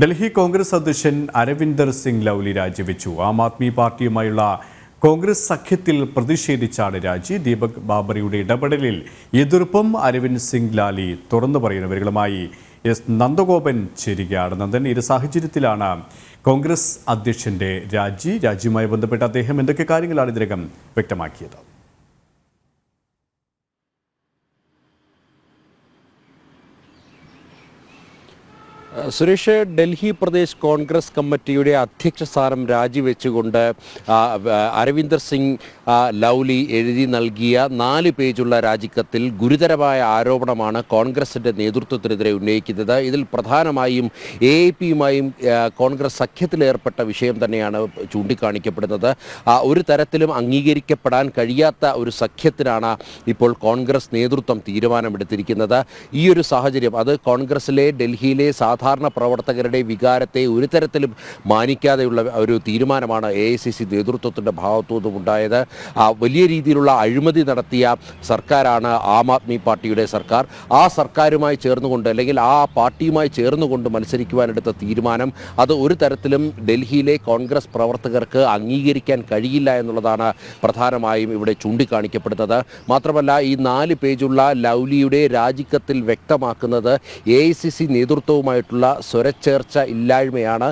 ഡൽഹി കോൺഗ്രസ് അധ്യക്ഷൻ അരവിന്ദർ സിംഗ് ലൗലി രാജിവെച്ചു. ആം ആദ്മി പാർട്ടിയുമായുള്ള കോൺഗ്രസ് സഖ്യത്തിൽ പ്രതിഷേധിച്ചാണ് രാജി. ദീപക് ബാബറിയുടെ ഇടപെടലിൽ എതിർപ്പും അരവിന്ദ് സിംഗ് ലാലി തുറന്നു പറയുന്നവരുകളുമായി എസ് നന്ദഗോപൻ ചേരുകയാണ്. നന്ദൻ ഒരു സാഹചര്യത്തിലാണ് കോൺഗ്രസ് അധ്യക്ഷന്റെ രാജി. രാജിയുമായി ബന്ധപ്പെട്ട് അദ്ദേഹം എന്തൊക്കെ കാര്യങ്ങളാണ് ഇതിനകം വ്യക്തമാക്കിയത്? സുരേഷ് ഡൽഹി പ്രദേശ് കോൺഗ്രസ് കമ്മിറ്റിയുടെ അധ്യക്ഷ സ്ഥാനം രാജിവെച്ചുകൊണ്ട് അരവിന്ദർ സിംഗ് ലൗലി എഴുതി നൽകിയ നാല് പേജുള്ള രാജിക്കത്തിൽ ഗുരുതരമായ ആരോപണമാണ് കോൺഗ്രസിന്റെ നേതൃത്വത്തിനെതിരെ ഉന്നയിക്കുന്നത്. ഇതിൽ പ്രധാനമായും എ പിയുമായും കോൺഗ്രസ് സഖ്യത്തിലേർപ്പെട്ട വിഷയം തന്നെയാണ് ചൂണ്ടിക്കാണിക്കപ്പെടുന്നത്. ഒരു തരത്തിലും അംഗീകരിക്കപ്പെടാൻ കഴിയാത്ത ഒരു സഖ്യത്തിനാണ് ഇപ്പോൾ കോൺഗ്രസ് നേതൃത്വം തീരുമാനമെടുത്തിരിക്കുന്നത്. ഈ ഒരു സാഹചര്യം അത് കോൺഗ്രസിലെ ഡൽഹിയിലെ സാധാരണ പ്രവർത്തകരുടെ വികാരത്തെ ഒരു തരത്തിലും മാനിക്കാതെയുള്ള ഒരു തീരുമാനമാണ് എ ഐ സി സി നേതൃത്വത്തിന്റെ ഭാഗത്തു നിന്നും ഉണ്ടായത്. ആ, വലിയ രീതിയിലുള്ള അഴിമതി നടത്തിയ സർക്കാരാണ് ആം ആദ്മി പാർട്ടിയുടെ സർക്കാർ. ആ സർക്കാരുമായി ചേർന്നുകൊണ്ട് അല്ലെങ്കിൽ ആ പാർട്ടിയുമായി ചേർന്നുകൊണ്ട് മത്സരിക്കുവാനെടുത്ത തീരുമാനം അത് ഒരു തരത്തിലും ഡൽഹിയിലെ കോൺഗ്രസ് പ്രവർത്തകർക്ക് അംഗീകരിക്കാൻ കഴിയില്ല എന്നുള്ളതാണ് പ്രധാനമായും ഇവിടെ ചൂണ്ടിക്കാണിക്കപ്പെടുന്നത്. മാത്രമല്ല ഈ നാല് പേജുള്ള ലൗലിയുടെ രാജിക്കത്തിൽ വ്യക്തമാക്കുന്നത് എ ഐ സി സി സ്വരച്ചേർച്ച ഇല്ലായ്മയാണ്.